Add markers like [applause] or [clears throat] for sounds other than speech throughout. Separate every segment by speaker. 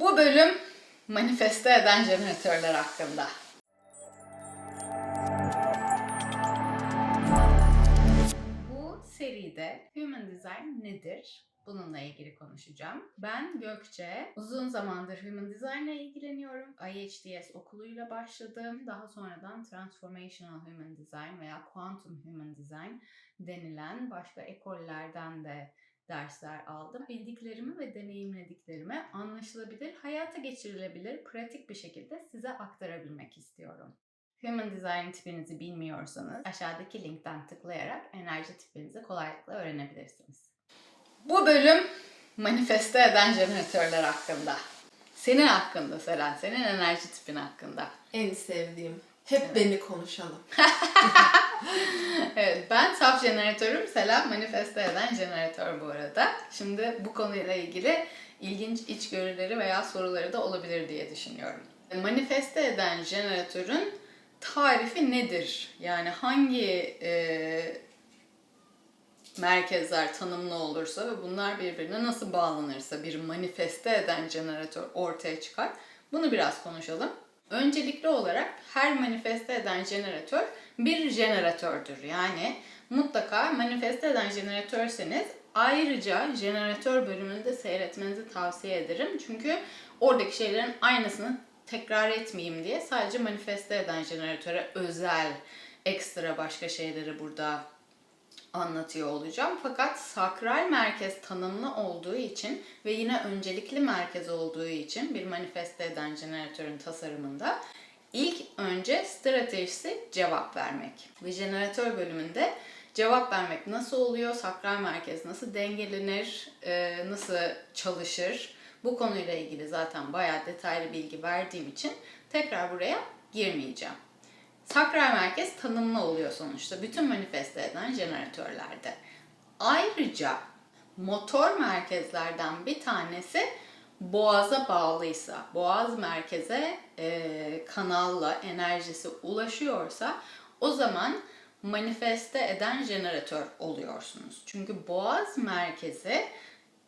Speaker 1: Bu bölüm manifeste eden jeneratörler hakkında. Bu seride Human Design nedir? Bununla ilgili konuşacağım. Ben Gökçe. Uzun zamandır Human Design ile ilgileniyorum. IHDS okuluyla başladım. Daha sonradan Transformational Human Design veya Quantum Human Design denilen başka ekollerden de dersler aldım. Bildiklerimi ve deneyimlediklerimi anlaşılabilir, hayata geçirilebilir, pratik bir şekilde size aktarabilmek istiyorum. Human Design tipinizi bilmiyorsanız aşağıdaki linkten tıklayarak enerji tipinizi kolaylıkla öğrenebilirsiniz. Bu bölüm manifeste eden jeneratörler hakkında. Senin hakkında Selen, senin enerji tipin hakkında.
Speaker 2: En sevdiğim. Hep beni konuşalım. [laughs]
Speaker 1: Evet, ben saf jeneratörüm. Selam manifeste eden jeneratör bu arada. Şimdi bu konuyla ilgili ilginç içgörüleri veya soruları da olabilir diye düşünüyorum. Manifeste eden jeneratörün tarifi nedir? Yani hangi e, merkezler tanımlı olursa ve bunlar birbirine nasıl bağlanırsa bir manifeste eden jeneratör ortaya çıkar. Bunu biraz konuşalım. Öncelikli olarak her manifeste eden jeneratör bir jeneratördür. Yani mutlaka manifeste eden jeneratörseniz ayrıca jeneratör bölümünü de seyretmenizi tavsiye ederim. Çünkü oradaki şeylerin aynısını tekrar etmeyeyim diye sadece manifeste eden jeneratöre özel ekstra başka şeyleri burada anlatıyor olacağım. Fakat sakral merkez tanımlı olduğu için ve yine öncelikli merkez olduğu için bir manifeste eden jeneratörün tasarımında ilk önce stratejisi cevap vermek. Ve jeneratör bölümünde cevap vermek nasıl oluyor, sakral merkez nasıl dengelenir, e, nasıl çalışır bu konuyla ilgili zaten bayağı detaylı bilgi verdiğim için tekrar buraya girmeyeceğim. Sakral merkez tanımlı oluyor sonuçta bütün manifeste eden jeneratörlerde. Ayrıca motor merkezlerden bir tanesi boğaza bağlıysa, boğaz merkeze e, kanalla enerjisi ulaşıyorsa o zaman manifeste eden jeneratör oluyorsunuz. Çünkü boğaz merkezi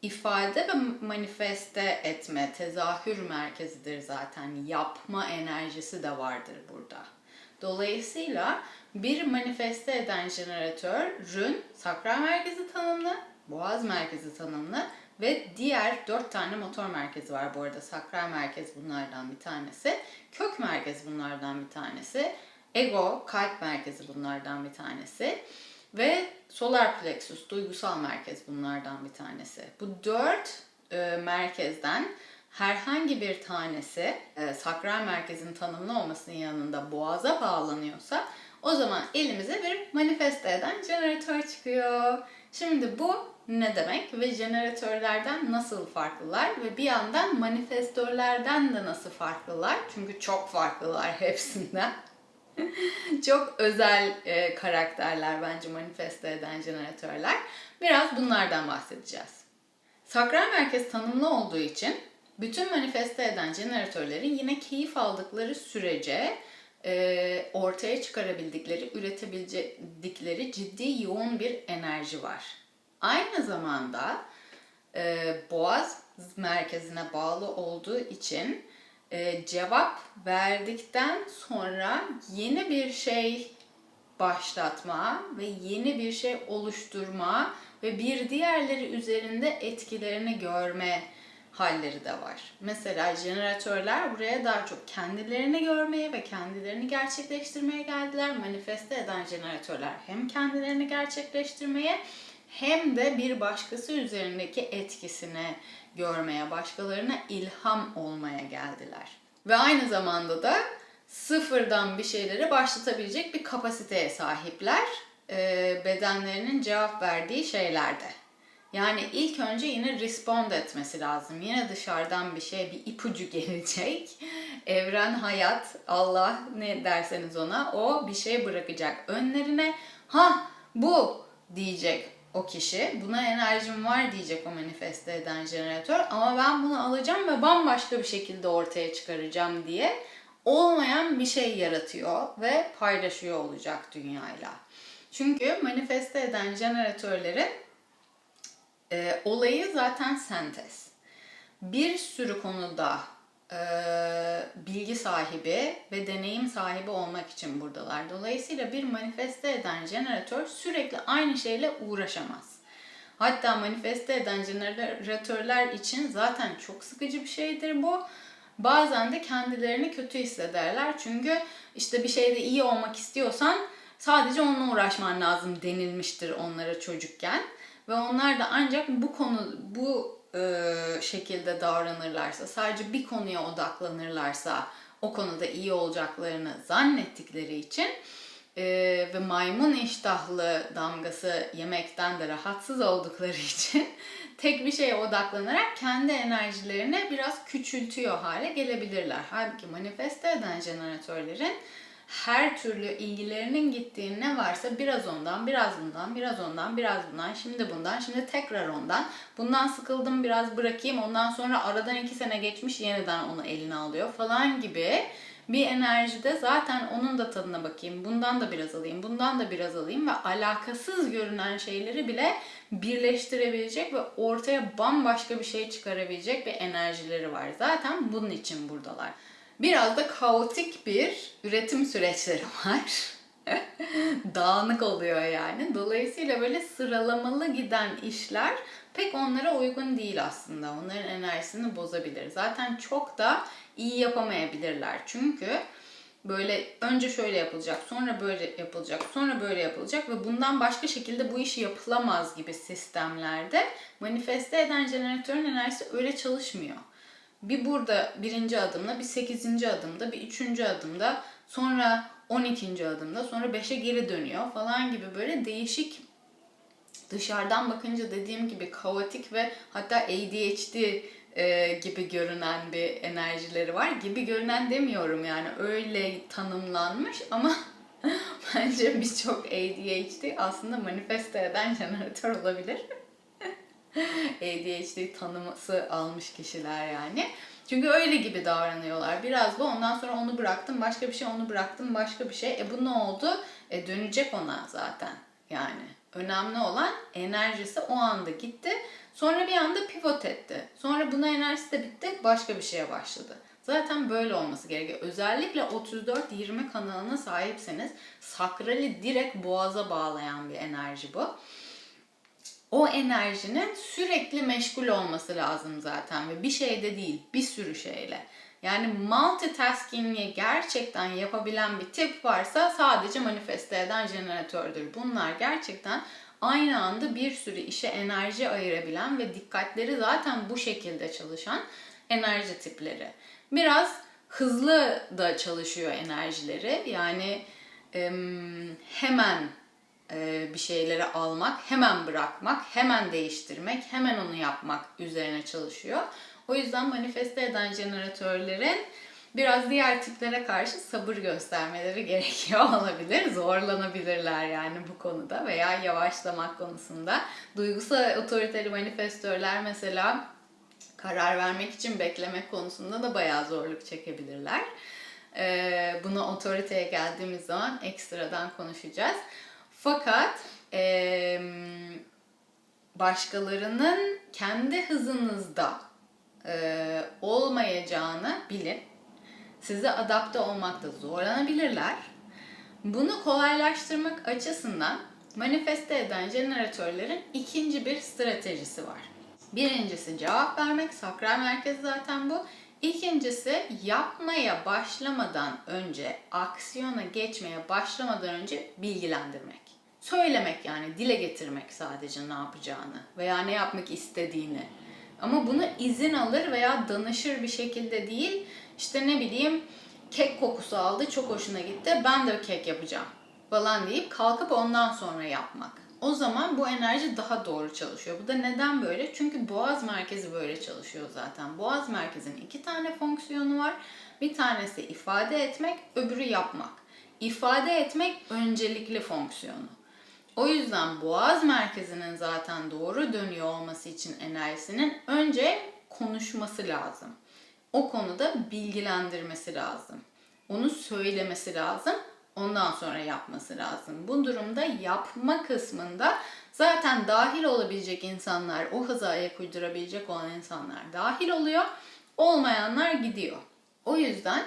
Speaker 1: ifade ve manifeste etme, tezahür merkezidir zaten. Yapma enerjisi de vardır burada. Dolayısıyla bir manifeste eden jeneratörün sakral merkezi tanımlı, boğaz merkezi tanımlı ve diğer dört tane motor merkezi var bu arada. Sakral merkez bunlardan bir tanesi, kök merkez bunlardan bir tanesi, ego, kalp merkezi bunlardan bir tanesi ve solar plexus, duygusal merkez bunlardan bir tanesi. Bu dört e, merkezden herhangi bir tanesi e, sakral merkezin tanımlı olmasının yanında boğaza bağlanıyorsa o zaman elimize bir manifeste eden jeneratör çıkıyor. Şimdi bu ne demek ve jeneratörlerden nasıl farklılar ve bir yandan manifestörlerden de nasıl farklılar? Çünkü çok farklılar hepsinden. [laughs] çok özel e, karakterler bence manifeste eden jeneratörler. Biraz bunlardan bahsedeceğiz. Sakral merkez tanımlı olduğu için bütün manifeste eden jeneratörlerin yine keyif aldıkları sürece e, ortaya çıkarabildikleri, üretebildikleri ciddi yoğun bir enerji var. Aynı zamanda e, boğaz merkezine bağlı olduğu için e, cevap verdikten sonra yeni bir şey başlatma ve yeni bir şey oluşturma ve bir diğerleri üzerinde etkilerini görme halleri de var. Mesela jeneratörler buraya daha çok kendilerini görmeye ve kendilerini gerçekleştirmeye geldiler. Manifeste eden jeneratörler hem kendilerini gerçekleştirmeye hem de bir başkası üzerindeki etkisini görmeye, başkalarına ilham olmaya geldiler. Ve aynı zamanda da sıfırdan bir şeyleri başlatabilecek bir kapasiteye sahipler bedenlerinin cevap verdiği şeylerde. Yani ilk önce yine respond etmesi lazım. Yine dışarıdan bir şey, bir ipucu [laughs] gelecek. Evren, hayat, Allah ne derseniz ona o bir şey bırakacak önlerine. Ha bu diyecek o kişi. Buna enerjim var diyecek o manifeste eden jeneratör. Ama ben bunu alacağım ve bambaşka bir şekilde ortaya çıkaracağım diye olmayan bir şey yaratıyor ve paylaşıyor olacak dünyayla. Çünkü manifeste eden jeneratörlerin e, olayı zaten sentez. bir sürü konuda e, bilgi sahibi ve deneyim sahibi olmak için buradalar. Dolayısıyla bir manifeste eden jeneratör sürekli aynı şeyle uğraşamaz. Hatta manifeste eden jeneratörler için zaten çok sıkıcı bir şeydir bu. Bazen de kendilerini kötü hissederler. Çünkü işte bir şeyde iyi olmak istiyorsan sadece onunla uğraşman lazım denilmiştir onlara çocukken. Ve onlar da ancak bu konu bu e, şekilde davranırlarsa, sadece bir konuya odaklanırlarsa o konuda iyi olacaklarını zannettikleri için e, ve maymun iştahlı damgası yemekten de rahatsız oldukları [laughs] için tek bir şeye odaklanarak kendi enerjilerini biraz küçültüyor hale gelebilirler. Halbuki manifeste eden jeneratörlerin her türlü ilgilerinin gittiği ne varsa biraz ondan, biraz bundan, biraz ondan, biraz bundan, şimdi bundan, şimdi tekrar ondan. Bundan sıkıldım biraz bırakayım, ondan sonra aradan iki sene geçmiş yeniden onu eline alıyor falan gibi bir enerjide zaten onun da tadına bakayım, bundan da biraz alayım, bundan da biraz alayım ve alakasız görünen şeyleri bile birleştirebilecek ve ortaya bambaşka bir şey çıkarabilecek bir enerjileri var. Zaten bunun için buradalar. Biraz da kaotik bir üretim süreçleri var. [laughs] Dağınık oluyor yani. Dolayısıyla böyle sıralamalı giden işler pek onlara uygun değil aslında. Onların enerjisini bozabilir. Zaten çok da iyi yapamayabilirler. Çünkü böyle önce şöyle yapılacak, sonra böyle yapılacak, sonra böyle yapılacak ve bundan başka şekilde bu iş yapılamaz gibi sistemlerde manifeste eden jeneratörün enerjisi öyle çalışmıyor bir burada birinci adımla, bir sekizinci adımda, bir üçüncü adımda, sonra on ikinci adımda, sonra beşe geri dönüyor falan gibi böyle değişik dışarıdan bakınca dediğim gibi kaotik ve hatta ADHD e, gibi görünen bir enerjileri var. Gibi görünen demiyorum yani öyle tanımlanmış ama [laughs] bence birçok ADHD aslında manifeste eden jeneratör olabilir. [laughs] ADHD tanıması almış kişiler yani. Çünkü öyle gibi davranıyorlar. Biraz bu ondan sonra onu bıraktım başka bir şey onu bıraktım başka bir şey. E bu ne oldu? E dönecek ona zaten yani. Önemli olan enerjisi o anda gitti. Sonra bir anda pivot etti. Sonra buna enerjisi de bitti. Başka bir şeye başladı. Zaten böyle olması gerekiyor. Özellikle 34-20 kanalına sahipseniz sakrali direkt boğaza bağlayan bir enerji bu o enerjinin sürekli meşgul olması lazım zaten ve bir şeyde değil bir sürü şeyle. Yani multitasking'i gerçekten yapabilen bir tip varsa sadece manifeste eden jeneratördür. Bunlar gerçekten aynı anda bir sürü işe enerji ayırabilen ve dikkatleri zaten bu şekilde çalışan enerji tipleri. Biraz hızlı da çalışıyor enerjileri. Yani hemen bir şeyleri almak, hemen bırakmak, hemen değiştirmek, hemen onu yapmak üzerine çalışıyor. O yüzden manifeste eden jeneratörlerin biraz diğer tiplere karşı sabır göstermeleri [laughs] gerekiyor olabilir. Zorlanabilirler yani bu konuda veya yavaşlamak konusunda. Duygusal otoriteli manifestörler mesela karar vermek için beklemek konusunda da bayağı zorluk çekebilirler. Ee, buna otoriteye geldiğimiz zaman ekstradan konuşacağız. Fakat e, başkalarının kendi hızınızda e, olmayacağını bilin. Size adapte olmakta zorlanabilirler. Bunu kolaylaştırmak açısından manifeste eden jeneratörlerin ikinci bir stratejisi var. Birincisi cevap vermek, sakral merkez zaten bu. İkincisi yapmaya başlamadan önce, aksiyona geçmeye başlamadan önce bilgilendirmek. Söylemek yani dile getirmek sadece ne yapacağını veya ne yapmak istediğini. Ama bunu izin alır veya danışır bir şekilde değil. İşte ne bileyim kek kokusu aldı çok hoşuna gitti ben de kek yapacağım falan deyip kalkıp ondan sonra yapmak. O zaman bu enerji daha doğru çalışıyor. Bu da neden böyle? Çünkü boğaz merkezi böyle çalışıyor zaten. Boğaz merkezinin iki tane fonksiyonu var. Bir tanesi ifade etmek, öbürü yapmak. İfade etmek öncelikli fonksiyonu. O yüzden boğaz merkezinin zaten doğru dönüyor olması için enerjisinin önce konuşması lazım. O konuda bilgilendirmesi lazım. Onu söylemesi lazım. Ondan sonra yapması lazım. Bu durumda yapma kısmında Zaten dahil olabilecek insanlar, o hıza ayak uydurabilecek olan insanlar dahil oluyor. Olmayanlar gidiyor. O yüzden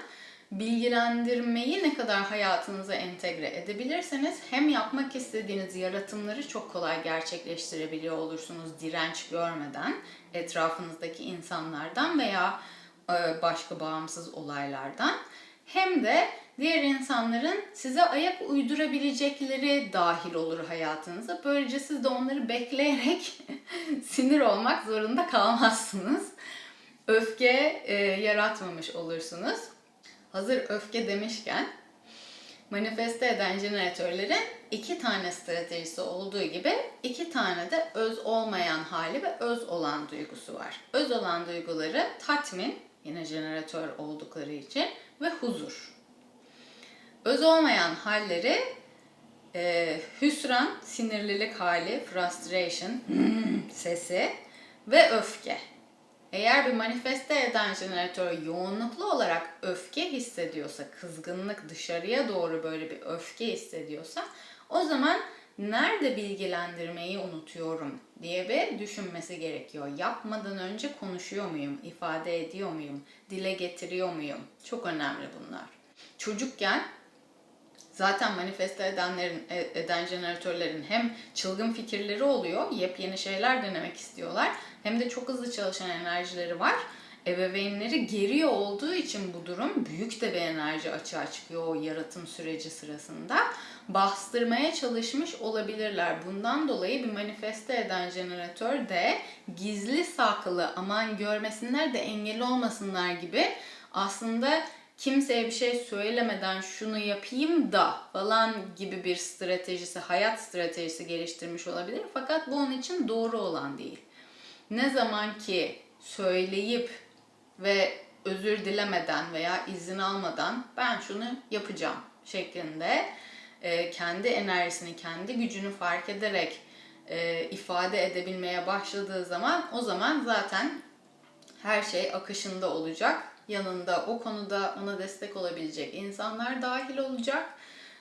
Speaker 1: bilgilendirmeyi ne kadar hayatınıza entegre edebilirseniz hem yapmak istediğiniz yaratımları çok kolay gerçekleştirebiliyor olursunuz direnç görmeden etrafınızdaki insanlardan veya e, başka bağımsız olaylardan hem de diğer insanların size ayak uydurabilecekleri dahil olur hayatınıza. Böylece siz de onları bekleyerek [laughs] sinir olmak zorunda kalmazsınız. Öfke e, yaratmamış olursunuz. Hazır öfke demişken manifeste eden jeneratörlerin iki tane stratejisi olduğu gibi iki tane de öz olmayan hali ve öz olan duygusu var. Öz olan duyguları tatmin, yine jeneratör oldukları için ve huzur. Öz olmayan halleri e, hüsran, sinirlilik hali, frustration, [clears throat] sesi ve öfke. Eğer bir manifeste eden jeneratör yoğunluklu olarak öfke hissediyorsa, kızgınlık dışarıya doğru böyle bir öfke hissediyorsa o zaman nerede bilgilendirmeyi unutuyorum diye bir düşünmesi gerekiyor. Yapmadan önce konuşuyor muyum, ifade ediyor muyum, dile getiriyor muyum? Çok önemli bunlar. Çocukken Zaten manifeste edenlerin, e- eden jeneratörlerin hem çılgın fikirleri oluyor, yepyeni şeyler denemek istiyorlar, hem de çok hızlı çalışan enerjileri var. Ebeveynleri geriyor olduğu için bu durum büyük de bir enerji açığa çıkıyor o yaratım süreci sırasında. Bastırmaya çalışmış olabilirler. Bundan dolayı bir manifeste eden jeneratör de gizli saklı aman görmesinler de engel olmasınlar gibi aslında kimseye bir şey söylemeden şunu yapayım da falan gibi bir stratejisi, hayat stratejisi geliştirmiş olabilir. Fakat bu onun için doğru olan değil. Ne zaman ki söyleyip ve özür dilemeden veya izin almadan ben şunu yapacağım şeklinde e, kendi enerjisini, kendi gücünü fark ederek e, ifade edebilmeye başladığı zaman o zaman zaten her şey akışında olacak. Yanında o konuda ona destek olabilecek insanlar dahil olacak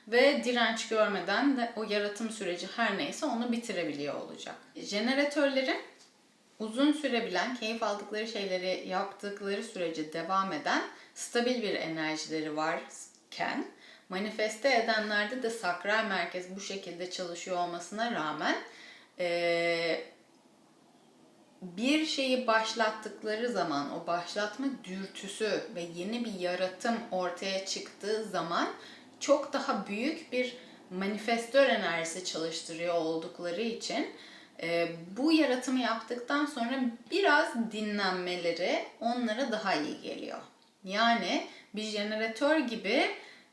Speaker 1: ve direnç görmeden de o yaratım süreci her neyse onu bitirebiliyor olacak. Jeneratörlerin uzun sürebilen, keyif aldıkları şeyleri yaptıkları sürece devam eden stabil bir enerjileri varken manifeste edenlerde de sakral merkez bu şekilde çalışıyor olmasına rağmen eee bir şeyi başlattıkları zaman o başlatma dürtüsü ve yeni bir yaratım ortaya çıktığı zaman çok daha büyük bir manifestör enerjisi çalıştırıyor oldukları için e, bu yaratımı yaptıktan sonra biraz dinlenmeleri onlara daha iyi geliyor. Yani bir jeneratör gibi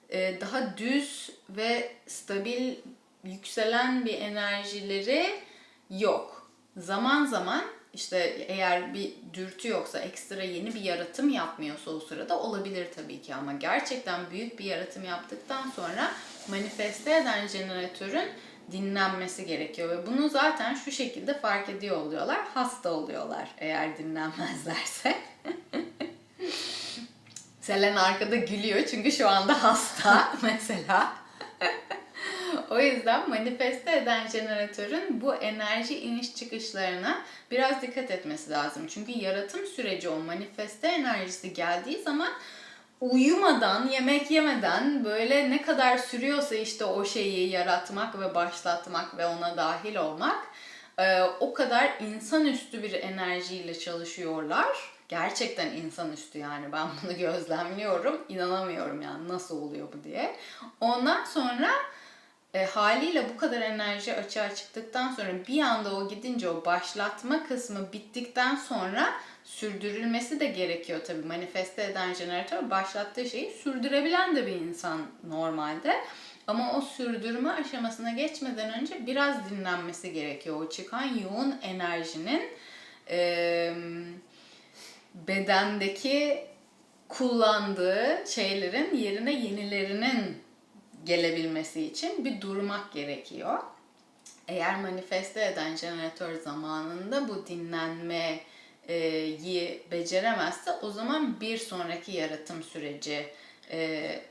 Speaker 1: e, daha düz ve stabil yükselen bir enerjileri yok. Zaman zaman işte eğer bir dürtü yoksa ekstra yeni bir yaratım yapmıyorsa o sırada olabilir tabii ki ama gerçekten büyük bir yaratım yaptıktan sonra manifeste eden jeneratörün dinlenmesi gerekiyor ve bunu zaten şu şekilde fark ediyor oluyorlar. Hasta oluyorlar eğer dinlenmezlerse. [laughs] Selen arkada gülüyor çünkü şu anda hasta mesela. [laughs] o yüzden manifeste eden jeneratörün bu enerji iniş çıkışlarına biraz dikkat etmesi lazım. Çünkü yaratım süreci o manifeste enerjisi geldiği zaman uyumadan, yemek yemeden böyle ne kadar sürüyorsa işte o şeyi yaratmak ve başlatmak ve ona dahil olmak e, o kadar insanüstü bir enerjiyle çalışıyorlar. Gerçekten insanüstü yani ben bunu gözlemliyorum. İnanamıyorum yani nasıl oluyor bu diye. Ondan sonra e, haliyle bu kadar enerji açığa çıktıktan sonra bir anda o gidince o başlatma kısmı bittikten sonra sürdürülmesi de gerekiyor tabii. Manifeste eden jeneratör başlattığı şeyi sürdürebilen de bir insan normalde. Ama o sürdürme aşamasına geçmeden önce biraz dinlenmesi gerekiyor. O çıkan yoğun enerjinin e, bedendeki kullandığı şeylerin yerine yenilerinin gelebilmesi için bir durmak gerekiyor. Eğer manifeste eden jeneratör zamanında bu dinlenmeyi beceremezse o zaman bir sonraki yaratım süreci e,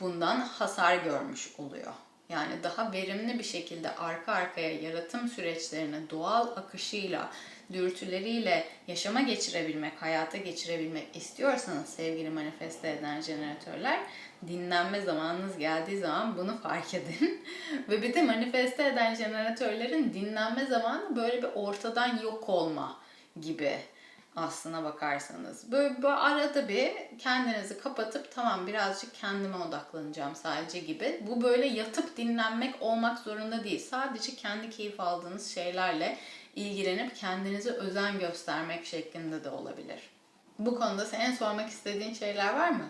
Speaker 1: bundan hasar görmüş oluyor. yani daha verimli bir şekilde arka arkaya yaratım süreçlerini doğal akışıyla, dürtüleriyle yaşama geçirebilmek, hayata geçirebilmek istiyorsanız sevgili manifeste eden jeneratörler, dinlenme zamanınız geldiği zaman bunu fark edin. [laughs] Ve bir de manifeste eden jeneratörlerin dinlenme zamanı böyle bir ortadan yok olma gibi aslına bakarsanız. Böyle, böyle arada bir kendinizi kapatıp tamam birazcık kendime odaklanacağım sadece gibi. Bu böyle yatıp dinlenmek olmak zorunda değil. Sadece kendi keyif aldığınız şeylerle ilgilenip kendinize özen göstermek şeklinde de olabilir. Bu konuda senin sormak istediğin şeyler var mı?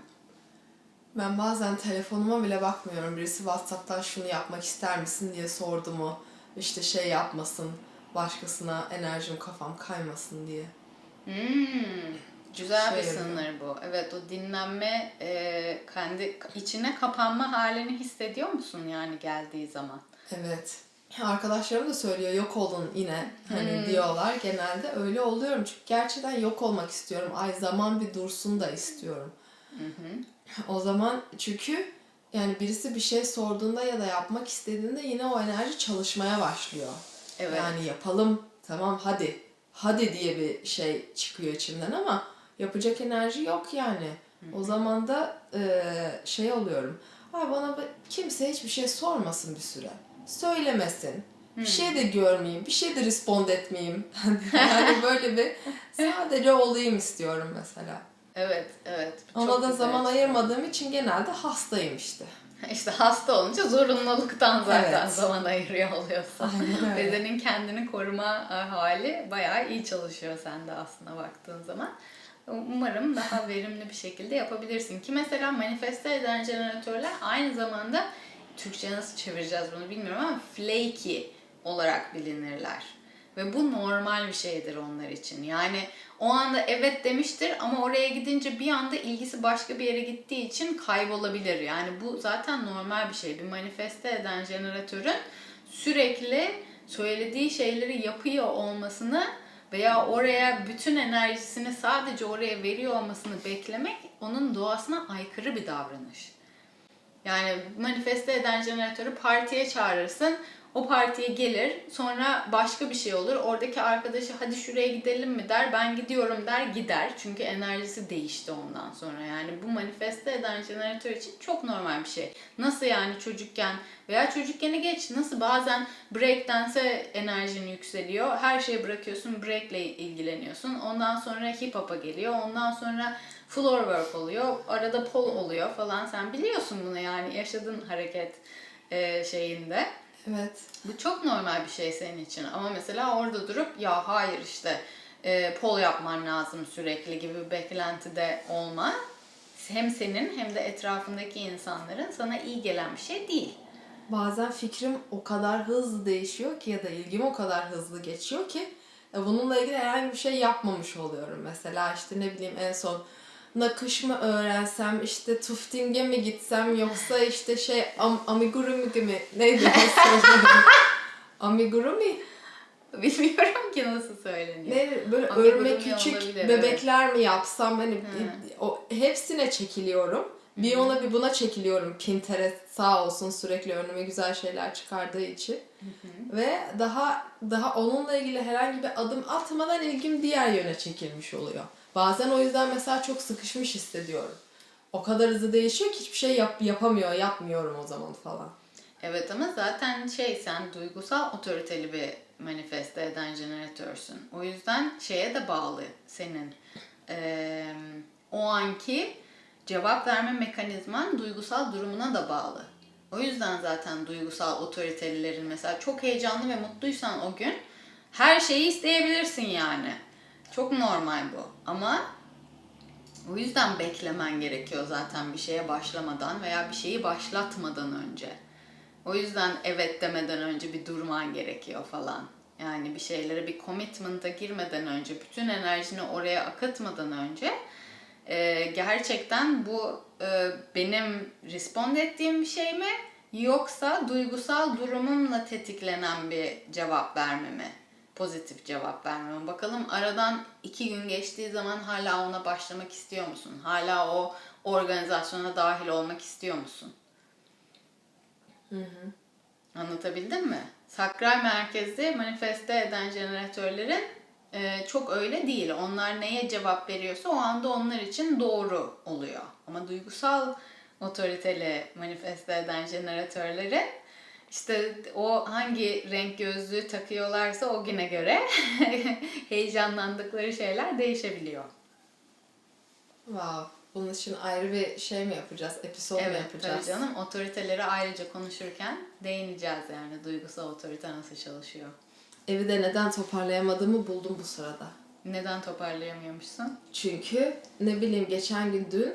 Speaker 2: Ben bazen telefonuma bile bakmıyorum. Birisi WhatsApp'tan şunu yapmak ister misin diye sordu mu? İşte şey yapmasın, başkasına enerjim kafam kaymasın diye.
Speaker 1: Hmm, güzel
Speaker 2: Şey
Speaker 1: bir sınır bu. Evet o dinlenme, e, kendi içine kapanma halini hissediyor musun yani geldiği zaman?
Speaker 2: Evet. Arkadaşlarım da söylüyor yok olun yine hani diyorlar genelde öyle oluyorum çünkü gerçekten yok olmak istiyorum. Ay zaman bir dursun da istiyorum. O zaman çünkü yani birisi bir şey sorduğunda ya da yapmak istediğinde yine o enerji çalışmaya başlıyor.
Speaker 1: Evet.
Speaker 2: Yani yapalım tamam hadi hadi diye bir şey çıkıyor içimden ama yapacak enerji yok yani. O zaman da eee, şey oluyorum. Ay bana kimse hiçbir şey sormasın bir süre. Söylemesin. Bir şey de görmeyeyim. Bir şey de respond etmeyeyim. [laughs] yani böyle bir sadece olayım istiyorum mesela.
Speaker 1: Evet, evet.
Speaker 2: Ona da zaman
Speaker 1: işte.
Speaker 2: ayırmadığım için genelde hastayım işte. [laughs]
Speaker 1: İşte hasta olunca zorunluluktan zaten
Speaker 2: Evet.
Speaker 1: zaman ayırıyor oluyorsun. Bedenin kendini koruma e, hali bayağı iyi çalışıyor sende aslında baktığın zaman. Umarım daha verimli bir şekilde yapabilirsin. Ki mesela manifeste eden jeneratörler aynı zamanda Türkçe nasıl çevireceğiz bunu bilmiyorum ama flaky olarak bilinirler. Ve bu normal bir şeydir onlar için. Yani o anda evet demiştir ama oraya gidince bir anda ilgisi başka bir yere gittiği için kaybolabilir. Yani bu zaten normal bir şey. Bir manifeste eden jeneratörün sürekli söylediği şeyleri yapıyor olmasını veya oraya bütün enerjisini sadece oraya veriyor olmasını beklemek onun doğasına aykırı bir davranış. Yani manifeste eden jeneratörü partiye çağırırsın. O partiye gelir. Sonra başka bir şey olur. Oradaki arkadaşı hadi şuraya gidelim mi der. Ben gidiyorum der gider. Çünkü enerjisi değişti ondan sonra. Yani bu manifeste eden jeneratör için çok normal bir şey. Nasıl yani çocukken veya çocukkeni geç. Nasıl bazen breakdance'e enerjin yükseliyor. Her şeyi bırakıyorsun. Break'le ilgileniyorsun. Ondan sonra hip hop'a geliyor. Ondan sonra floor work oluyor. Arada pol oluyor falan. Sen biliyorsun bunu yani yaşadığın hareket e, şeyinde.
Speaker 2: Evet.
Speaker 1: Bu çok normal bir şey senin için. Ama mesela orada durup ya hayır işte e, pol yapman lazım sürekli gibi bir beklentide olma. Hem senin hem de etrafındaki insanların sana iyi gelen bir şey değil.
Speaker 2: Bazen fikrim o kadar hızlı değişiyor ki ya da ilgim o kadar hızlı geçiyor ki e, bununla ilgili herhangi bir şey yapmamış oluyorum. Mesela işte ne bileyim en son nakış mı öğrensem, işte tufting'e mi gitsem yoksa işte şey am, amigurumi mi neydi? [laughs] amigurumi
Speaker 1: Bilmiyorum ki nasıl söyleniyor.
Speaker 2: ne böyle
Speaker 1: Amigurumi
Speaker 2: örme küçük
Speaker 1: olabilir,
Speaker 2: bebekler mi yapsam hani
Speaker 1: Hı.
Speaker 2: o hepsine çekiliyorum. Bir ona bir buna çekiliyorum. Pinterest sağ olsun sürekli önüme güzel şeyler çıkardığı için. Ve daha daha onunla ilgili herhangi bir adım atmadan ilgim diğer yöne çekilmiş oluyor. Bazen o yüzden mesela çok sıkışmış hissediyorum. O kadar hızlı değişiyor ki hiçbir şey yap, yapamıyor, yapmıyorum o zaman falan.
Speaker 1: Evet ama zaten şey sen duygusal otoriteli bir manifeste eden jeneratörsün. O yüzden şeye de bağlı senin. Ee, o anki cevap verme mekanizman duygusal durumuna da bağlı. O yüzden zaten duygusal otoritelilerin mesela çok heyecanlı ve mutluysan o gün her şeyi isteyebilirsin yani. Çok normal bu. Ama o yüzden beklemen gerekiyor zaten bir şeye başlamadan veya bir şeyi başlatmadan önce. O yüzden evet demeden önce bir durman gerekiyor falan. Yani bir şeylere bir commitment'a girmeden önce, bütün enerjini oraya akıtmadan önce e, gerçekten bu e, benim respond ettiğim bir şey mi yoksa duygusal durumumla tetiklenen bir cevap verme mi? Pozitif cevap verme mi? Bakalım aradan iki gün geçtiği zaman hala ona başlamak istiyor musun? Hala o organizasyona dahil olmak istiyor musun? Anlatabildim mi? Sakral merkezde manifeste eden jeneratörlerin e, çok öyle değil. Onlar neye cevap veriyorsa o anda onlar için doğru oluyor. Ama duygusal otoriteli manifeste eden jeneratörlerin işte o hangi renk gözlüğü takıyorlarsa o güne göre [laughs] heyecanlandıkları şeyler değişebiliyor.
Speaker 2: Wow. Bunun için ayrı bir şey mi yapacağız? Episod mu
Speaker 1: Evet
Speaker 2: yapacağız?
Speaker 1: tabii canım otoriteleri ayrıca konuşurken değineceğiz yani duygusal otorite nasıl çalışıyor.
Speaker 2: Evi de neden toparlayamadığımı buldum bu sırada.
Speaker 1: Neden toparlayamıyormuşsun?
Speaker 2: Çünkü ne bileyim geçen gün dün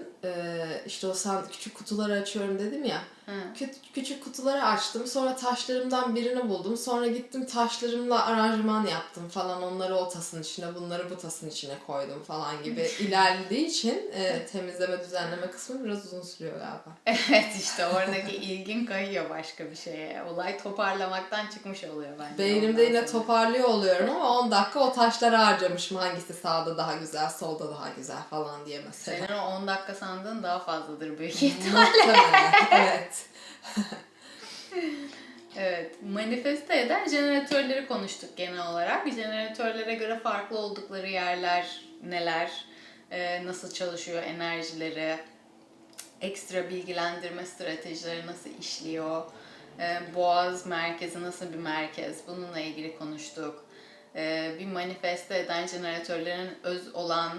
Speaker 2: işte o sen küçük kutuları açıyorum dedim ya.
Speaker 1: Hı.
Speaker 2: Kü- küçük kutuları açtım. Sonra taşlarımdan birini buldum. Sonra gittim taşlarımla aranjman yaptım falan. Onları o tasın içine, bunları bu tasın içine koydum falan gibi ilerlediği için e, temizleme, düzenleme kısmı biraz uzun sürüyor galiba.
Speaker 1: Evet işte [laughs] oradaki ilgin kayıyor başka bir şeye. Olay toparlamaktan çıkmış oluyor bence.
Speaker 2: Beynimde yine
Speaker 1: sonra.
Speaker 2: toparlıyor oluyorum ama 10 dakika o taşları harcamışım. Hangisi sağda daha güzel, solda daha güzel falan diye mesela.
Speaker 1: Senin o 10 dakika sandığın daha fazladır büyük ihtimal.
Speaker 2: Muhtemelen, evet. [laughs]
Speaker 1: Evet, manifeste eden jeneratörleri konuştuk genel olarak. Jeneratörlere göre farklı oldukları yerler neler, e, nasıl çalışıyor enerjileri, ekstra bilgilendirme stratejileri nasıl işliyor, e, boğaz merkezi nasıl bir merkez bununla ilgili konuştuk. E, bir manifeste eden jeneratörlerin öz olan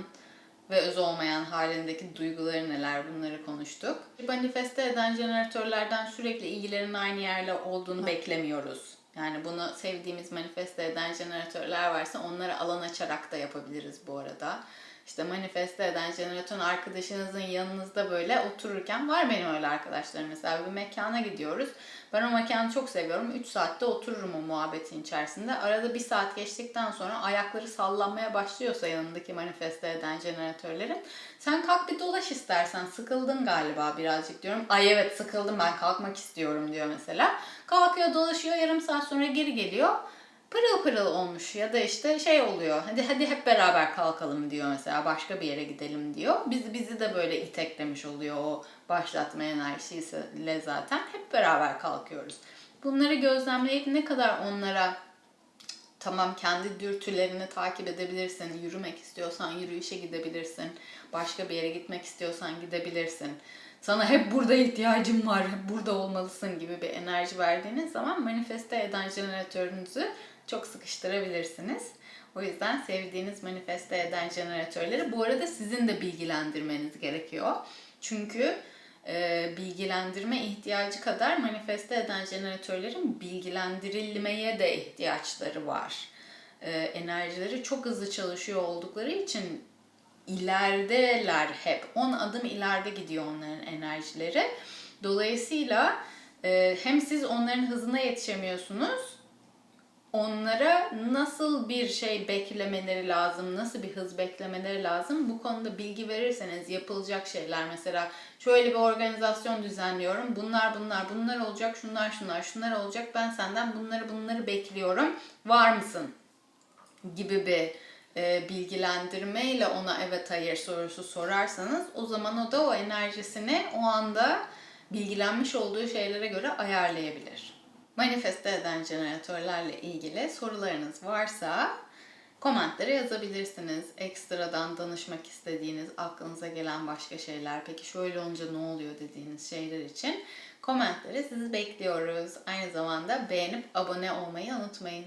Speaker 1: ve öz olmayan halindeki duyguları neler bunları konuştuk. Manifeste eden jeneratörlerden sürekli ilgilerin aynı yerle olduğunu beklemiyoruz. Yani bunu sevdiğimiz manifeste eden jeneratörler varsa onlara alan açarak da yapabiliriz bu arada. İşte manifeste eden jeneratör arkadaşınızın yanınızda böyle otururken var benim öyle arkadaşlarım mesela bir mekana gidiyoruz. Ben o mekanı çok seviyorum. 3 saatte otururum o muhabbetin içerisinde. Arada bir saat geçtikten sonra ayakları sallanmaya başlıyorsa yanındaki manifeste eden jeneratörlerin sen kalk bir dolaş istersen sıkıldın galiba birazcık diyorum. Ay evet sıkıldım ben kalkmak istiyorum diyor mesela. Kalkıyor dolaşıyor yarım saat sonra geri geliyor pırıl pırıl olmuş ya da işte şey oluyor. Hadi hadi hep beraber kalkalım diyor mesela. Başka bir yere gidelim diyor. Bizi bizi de böyle iteklemiş oluyor o başlatma enerjisiyle zaten. Hep beraber kalkıyoruz. Bunları gözlemleyip ne kadar onlara tamam kendi dürtülerini takip edebilirsin. Yürümek istiyorsan yürüyüşe gidebilirsin. Başka bir yere gitmek istiyorsan gidebilirsin. Sana hep burada ihtiyacım var, hep burada olmalısın gibi bir enerji verdiğiniz zaman manifeste eden jeneratörünüzü çok sıkıştırabilirsiniz. O yüzden sevdiğiniz manifeste eden jeneratörleri bu arada sizin de bilgilendirmeniz gerekiyor. Çünkü e, bilgilendirme ihtiyacı kadar manifeste eden jeneratörlerin bilgilendirilmeye de ihtiyaçları var. E, enerjileri çok hızlı çalışıyor oldukları için ilerideler hep. 10 adım ileride gidiyor onların enerjileri. Dolayısıyla e, hem siz onların hızına yetişemiyorsunuz onlara nasıl bir şey beklemeleri lazım, nasıl bir hız beklemeleri lazım bu konuda bilgi verirseniz yapılacak şeyler mesela şöyle bir organizasyon düzenliyorum. Bunlar bunlar bunlar olacak, şunlar şunlar şunlar olacak. Ben senden bunları bunları bekliyorum. Var mısın? gibi bir e, bilgilendirmeyle ona evet hayır sorusu sorarsanız o zaman o da o enerjisini o anda bilgilenmiş olduğu şeylere göre ayarlayabilir. Manifeste eden jeneratörlerle ilgili sorularınız varsa komentlere yazabilirsiniz. Ekstradan danışmak istediğiniz, aklınıza gelen başka şeyler, peki şöyle olunca ne oluyor dediğiniz şeyler için komentlere sizi bekliyoruz. Aynı zamanda beğenip abone olmayı unutmayın.